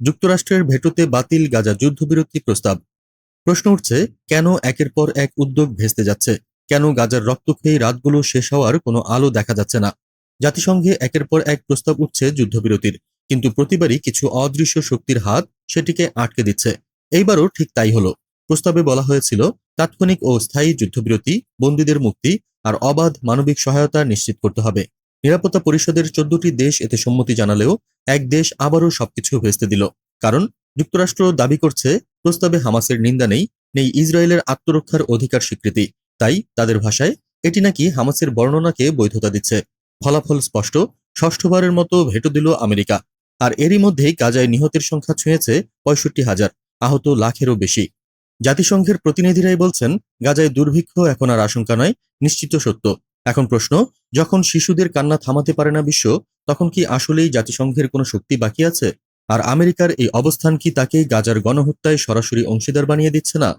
যুক্তরাষ্ট্রের ভেটোতে বাতিল গাজা যুদ্ধবিরতি প্রস্তাব। প্রশ্ন উঠছে, কেন একের পর এক উদ্যোগ ভেস্তে যাচ্ছে? কেন গাজার রক্ত খেয়ে রাতগুলো শেষ হওয়ার কোনো আলো দেখা যাচ্ছে না? জাতিসংঘে একের পর এক প্রস্তাব উঠছে যুদ্ধবিরতির, কিন্তু প্রতিবারই কিছু অদৃশ্য শক্তির হাত সেটিকে আটকে দিচ্ছে। এইবারও ঠিক তাই হলো। প্রস্তাবে বলা হয়েছিল, তাৎক্ষণিক ও স্থায়ী যুদ্ধবিরতি, বন্দীদের মুক্তি আর অবাধ মানবিক সহায়তা নিশ্চিত করতে হবে। নিরাপত্তা পরিষদের চোদ্দটি দেশ এতে সম্মতি জানালেও এক দেশ আবারও সবকিছু ভেস্তে দিল। কারণ যুক্তরাষ্ট্র দাবি করছে, প্রস্তাবে হামাসের নিন্দা নেই নেই ইসরায়েলের আত্মরক্ষার অধিকার স্বীকৃতি। তাই তাদের ভাষায় এটি নাকি হামাসের বর্ণনাকে বৈধতা দিচ্ছে। ফলাফল স্পষ্ট, ষষ্ঠবারের মতো ভেটো দিল আমেরিকা। আর এরই মধ্যেই গাজায় নিহতের সংখ্যা ছুঁয়েছে পঁয়ষট্টি হাজার, আহত লাখেরও বেশি। জাতিসংঘের প্রতিনিধিরাই বলছেন, গাজায় দুর্ভিক্ষ এখন আর আশঙ্কা নয়, নিশ্চিত সত্য। এখন প্রশ্ন, যখন শিশুদের কান্না থামাতে পারে না বিশ্ব, তখন কি আসলেই জাতিসংঘের কোনো শক্তি বাকি আছে? আর আমেরিকার এই অবস্থান কি তাকে গাজার গণহত্যায় সরাসরি অংশীদার বানিয়ে দিচ্ছে না?